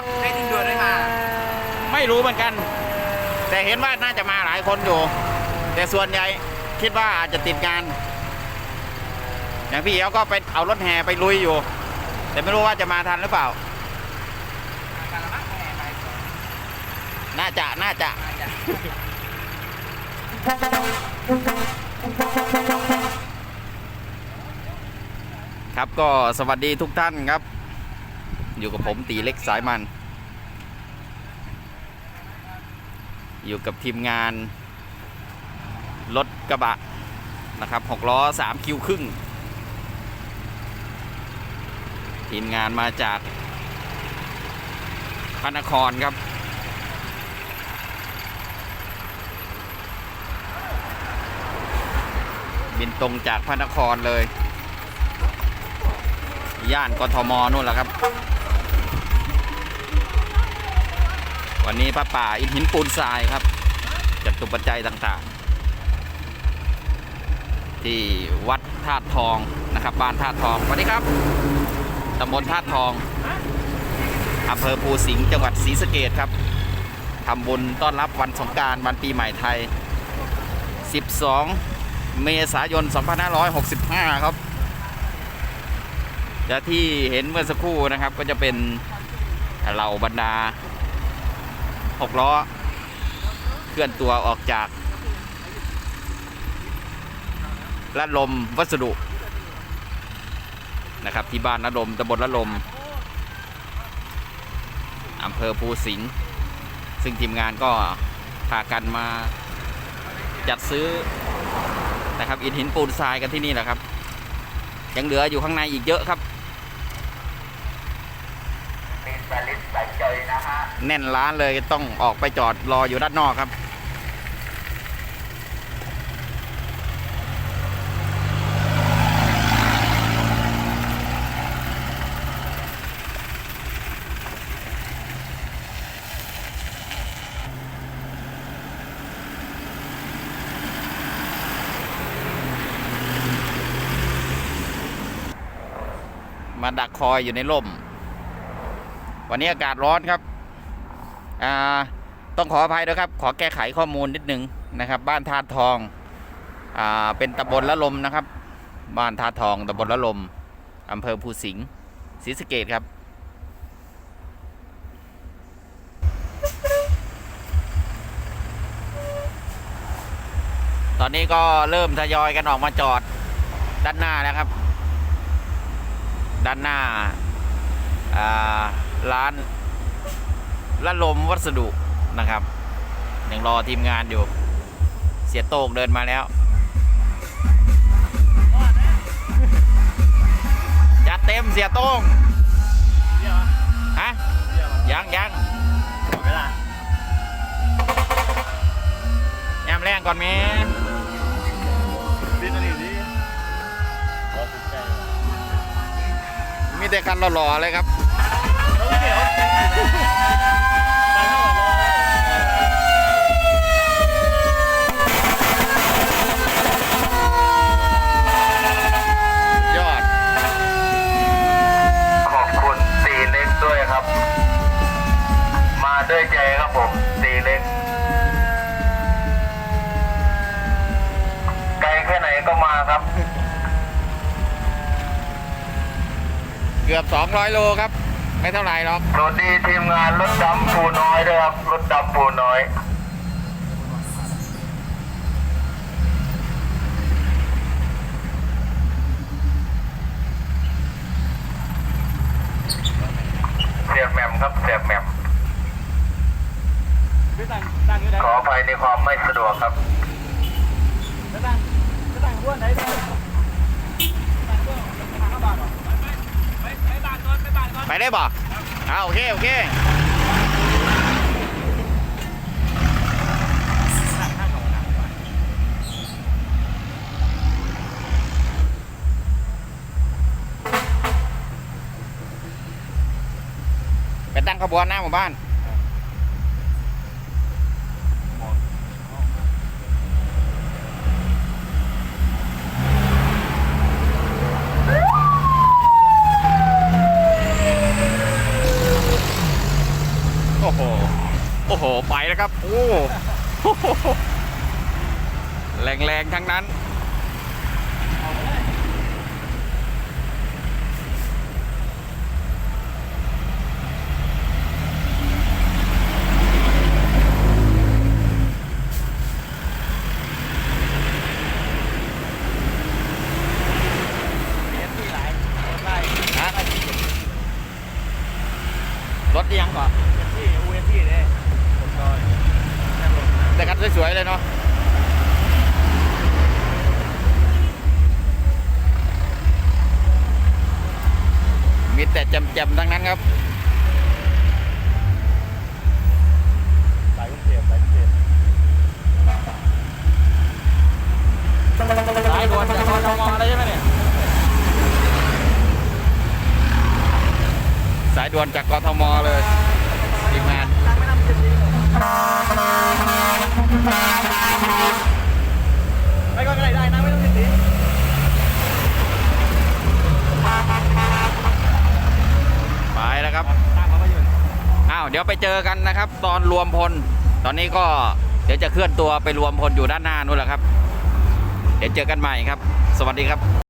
สวัสดีครับให้ทิ้งด่วนได้มาไม่รู้เหมือนกัน แต่เห็นว่าน่าจะมาหลายคนอยู่ แต่ส่วนใหญ่คิดว่าอาจจะติดงาน อย่างพี่เอ๋ก็ไปเอารถแห่ไปลุยอยู่ แต่ไม่รู้ว่าจะมาทันหรือเปล่า น่าจะ น่าจะ ครับก็สวัสดีทุกท่านครับ อยู่กับผมตีเล็กสายมัน อยู่กับทีมงาน รถกระบะนะครับหกล้อสามคิวครึ่ง ทีมงานมาจากพระนครครับบินตรงจากพระนครเลย ย่านกทมนู่นแหละครับ วันนี้พระป่าอินหินปูนทรายครับจัตุปัจจัยต่างๆ ที่วัดธาตุทองนะครับบ้านธาตุทองสวัสดีครับตำบลธาตุทองอำเภอภูสิงห์จังหวัดศรีสะเกดครับทำบุญต้อนรับวันสงการวันปีใหม่ไทย 12 เมษายน 2565 ครับและที่เห็นเมื่อสักครู่นะครับก็จะเป็นเหล่าบรรดา หกล้อ เคลื่อนตัวออกจากละลมวัสดุนะครับ ที่บ้านละลมตำบลละลมอำเภอภูสิงห์ซึ่งทีมงานก็พากันมาจัดซื้อนะครับอิฐหินปูนทรายกันที่นี่แหละครับ ยังเหลืออยู่ข้างในอีกเยอะครับ แน่นร้านเลยต้องออกไปจอดรออยู่ด้านนอกครับมาดักคอยอยู่ในร่ม วันนี้อากาศร้อนครับ ต้องขออภัยด้วยครับ ขอแก้ไขข้อมูลนิดนึงนะครับ บ้านธาตุทองอเป็นตำบลละลมนะครับ บ้านธาตุทองตำบลละลมอำเภอภูสิงห์ศรีสะเกดครับตอนนี้ก็เริ่มทยอยกันออกมาจอดด้านหน้าแล้วครับ ด้านหน้าาร้าน ละลมวัสดุนะครับยังรอทีมงานอยู่ เสียโต้งเดินมาแล้ว จัดเต็มเสียโต้งเดี๋ยวฮะเดี๋ยวยังยังขอเวลายามแรงก่อนแม่ดินอะไรดิขอสุดใจมีแต่คันหล่อๆเลยครับ ด้วยใจครับผมตีเล็ก ไกลแค่ไหนก็มาครับ เกือบ 200 โลครับ ไม่เท่าไหร่หรอก สวัสดีทีมงานรถดำปูน้อยด้วยครับ รถดำปูน้อย เสียบแหม่มครับ เสียบแหม่มไม่ ต่างต่างอยู่ไหนขออภัยในความไม่สะดวกครับไม่ต่างไม่ต่างอ้วนไหนต่างต่างอ้วนต่างห้าบาทหรอไปไปบาทก่อนไปบาทก่อนไปได้บ่อ่าโอเคโอเคไปตั้งขบวนหน้าหมู่บ้าน ไปแล้วครับ โอ้แรงๆ ทั้งนั้น เรียนที่หลายไล่ ฮะรถยังก่อน ที่อูเอ็นที่เนี่ยผมก็แค่ลง แต่กันสวยๆเลยเนาะ มี แต่จำๆทั้งนั้นครับสายกรุงเทพสายกรุงเทพสายด่วนจากกทมเลยใช่ไหมเนี่ยสายด่วนจากกทมเลยทีมงานไม่นั่งเจ็ดทีไปก่อนก็ได้ได้นั่งไม่ต้องเจ็ดที ไปแล้วครับ ตามเขาไปอยู่ อ้าว เดี๋ยวไปเจอกันนะครับ ตอนรวมพล ตอนนี้ก็เดี๋ยวจะเคลื่อนตัวไปรวมพลอยู่ด้านหน้านู่นแหละครับ เดี๋ยวเจอกันใหม่ครับ สวัสดีครับ